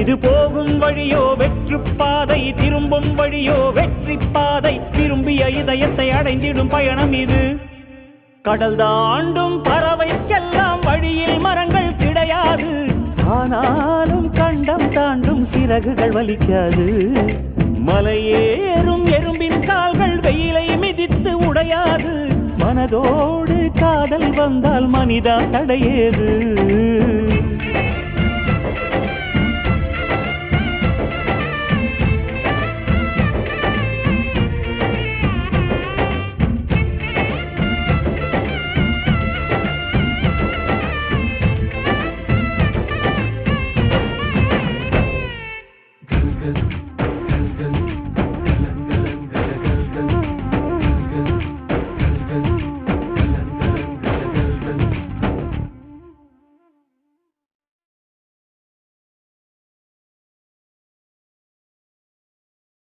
இது போகும் வழியோ வெற்று பாதை திரும்பும் வழியோ வெற்றி பாதை. திரும்பிய இதயத்தை அடைந்திடும் பயணம் இது. கடல் தாண்டும் பறவைக்கெல்லாம் வழியில் மரங்கள் கிடையாது. ஆனாலும் கண்டம் தாண்டும் சிறகுகள் வலிக்காது. மலையேறும் எறும்பின் கால்கள் வெயிலை மிதித்து உடையாது. மனதோடு காதல் வந்தால் மனிதா தடையேது.